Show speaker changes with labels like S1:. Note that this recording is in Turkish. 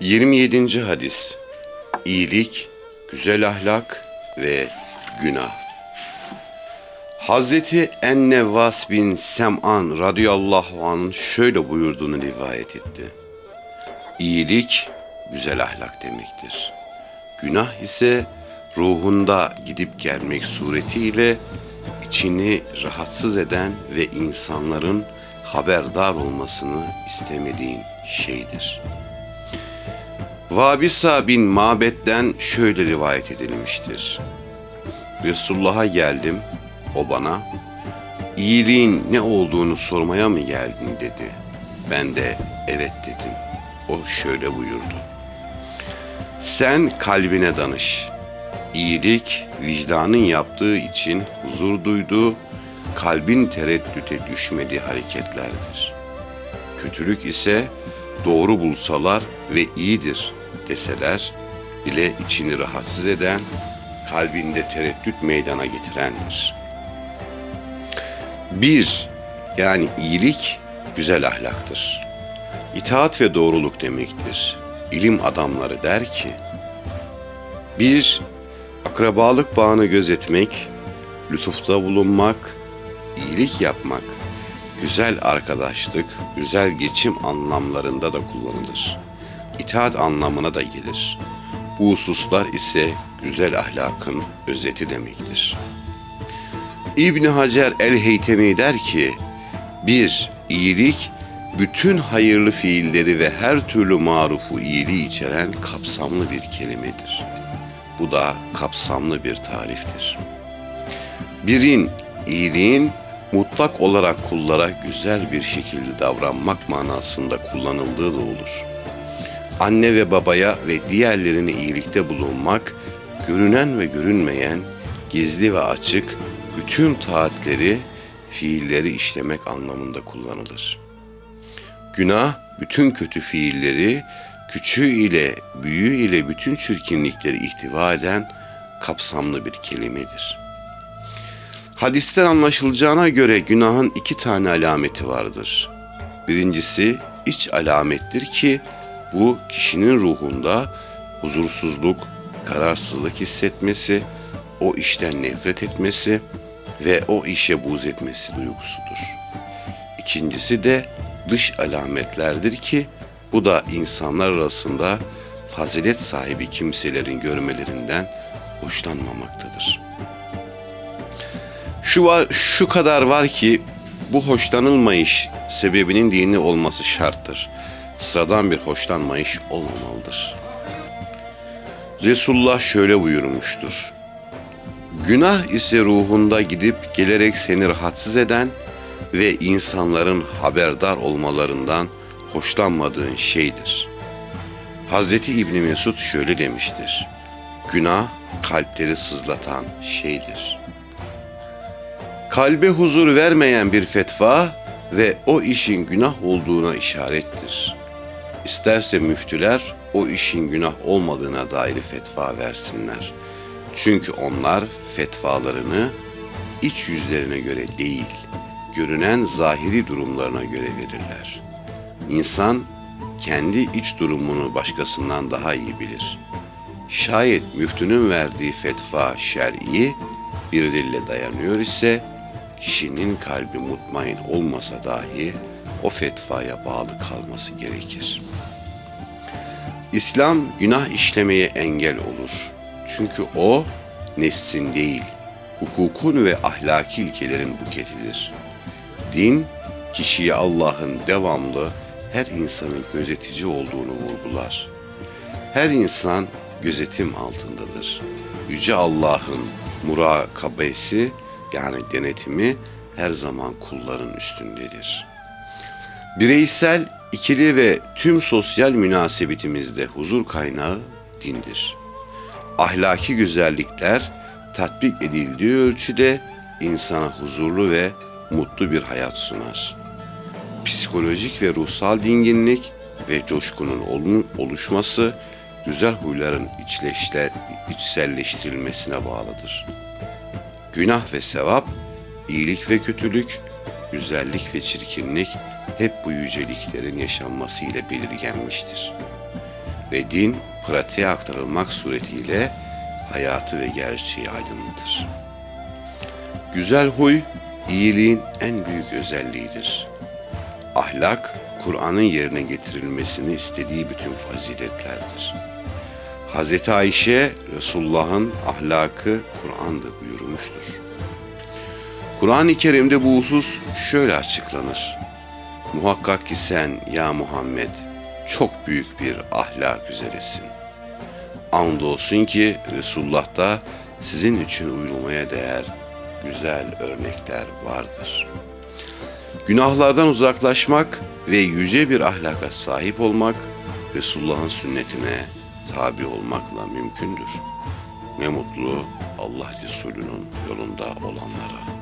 S1: 27. hadis İyilik, güzel ahlak ve günah. Hazreti Ennevvas bin Sem'an radıyallahu anh şöyle buyurduğunu rivayet etti. İyilik, güzel ahlak demektir. Günah ise ruhunda gidip gelmek suretiyle içini rahatsız eden ve insanların haberdar olmasını istemediğin şeydir.'' Vabisa bin Mabet'ten şöyle rivayet edilmiştir. Resulullah'a geldim, o bana, iyiliğin ne olduğunu sormaya mı geldin dedi. Ben de evet dedim. O şöyle buyurdu. Sen kalbine danış. İyilik vicdanın yaptığı için huzur duyduğu, kalbin tereddüte düşmediği hareketlerdir. Kötülük ise doğru bulsalar ve iyidir deseler bile içini rahatsız eden, kalbinde tereddüt meydana getirendir. Bir, yani iyilik güzel ahlaktır. İtaat ve doğruluk demektir. İlim adamları der ki, bir, akrabalık bağını gözetmek, lütufta bulunmak, iyilik yapmak, güzel arkadaşlık, güzel geçim anlamlarında da kullanılır. İtaat anlamına da gelir. Bu hususlar ise güzel ahlakın özeti demektir. İbn Hacer el-Heytemi der ki, bir, iyilik, bütün hayırlı fiilleri ve her türlü marufu iyiliği içeren kapsamlı bir kelimedir. Bu da kapsamlı bir tariftir. Birin, iyiliğin mutlak olarak kullara güzel bir şekilde davranmak manasında kullanıldığı da olur. Anne ve babaya ve diğerlerine iyilikte bulunmak, görünen ve görünmeyen, gizli ve açık bütün taatleri, fiilleri işlemek anlamında kullanılır. Günah, bütün kötü fiilleri, küçüğü ile büyüğü ile bütün çirkinlikleri ihtiva eden kapsamlı bir kelimedir.'' Hadisten anlaşılacağına göre günahın iki tane alameti vardır. Birincisi iç alamettir ki bu kişinin ruhunda huzursuzluk, kararsızlık hissetmesi, o işten nefret etmesi ve o işe buz etmesi duygusudur. İkincisi de dış alametlerdir ki bu da insanlar arasında fazilet sahibi kimselerin görmelerinden hoşlanmamaktadır.'' Şu var, şu kadar var ki bu hoşlanılmayış sebebinin dini olması şarttır. Sıradan bir hoşlanmayış olmamalıdır. Resulullah şöyle buyurmuştur. Günah ise ruhunda gidip gelerek seni rahatsız eden ve insanların haberdar olmalarından hoşlanmadığın şeydir. Hazreti İbni Mesud şöyle demiştir. Günah kalpleri sızlatan şeydir.'' Kalbe huzur vermeyen bir fetva ve o işin günah olduğuna işarettir. İsterse müftüler o işin günah olmadığına dair fetva versinler. Çünkü onlar fetvalarını iç yüzlerine göre değil, görünen zahiri durumlarına göre verirler. İnsan kendi iç durumunu başkasından daha iyi bilir. Şayet müftünün verdiği fetva şer'i bir dille dayanıyor ise kişinin kalbi mutmain olmasa dahi o fetvaya bağlı kalması gerekir. İslam günah işlemeye engel olur. Çünkü o nefsin değil, hukukun ve ahlaki ilkelerin buketidir. Din, kişiye Allah'ın devamlı her insanın gözetici olduğunu vurgular. Her insan gözetim altındadır. Yüce Allah'ın murakabesi yani denetimi her zaman kulların üstündedir. Bireysel, ikili ve tüm sosyal münasebetimizde huzur kaynağı dindir. Ahlaki güzellikler tatbik edildiği ölçüde insana huzurlu ve mutlu bir hayat sunar. Psikolojik ve ruhsal dinginlik ve coşkunun oluşması güzel huyların içselleştirilmesine bağlıdır.'' Günah ve sevap, iyilik ve kötülük, güzellik ve çirkinlik hep bu yüceliklerin yaşanmasıyla belirgenmiştir. ve din pratiğe aktarılmak suretiyle hayatı ve gerçeği aydınlatır. Güzel huy, iyiliğin en büyük özelliğidir. Ahlak, Kur'an'ın yerine getirilmesini istediği bütün faziletlerdir. Hz. Ayşe, Resulullah'ın ahlakı Kur'an'dır buyurmuştur. Kur'an-ı Kerim'de bu husus şöyle açıklanır. Muhakkak ki sen ya Muhammed çok büyük bir ahlak üzeresin. Andolsun ki Resulullah'ta sizin için uyulmaya değer güzel örnekler vardır. Günahlardan uzaklaşmak ve yüce bir ahlaka sahip olmak Resulullah'ın sünnetine tabi olmakla mümkündür. Ne mutlu Allah Resulü'nün yolunda olanlara.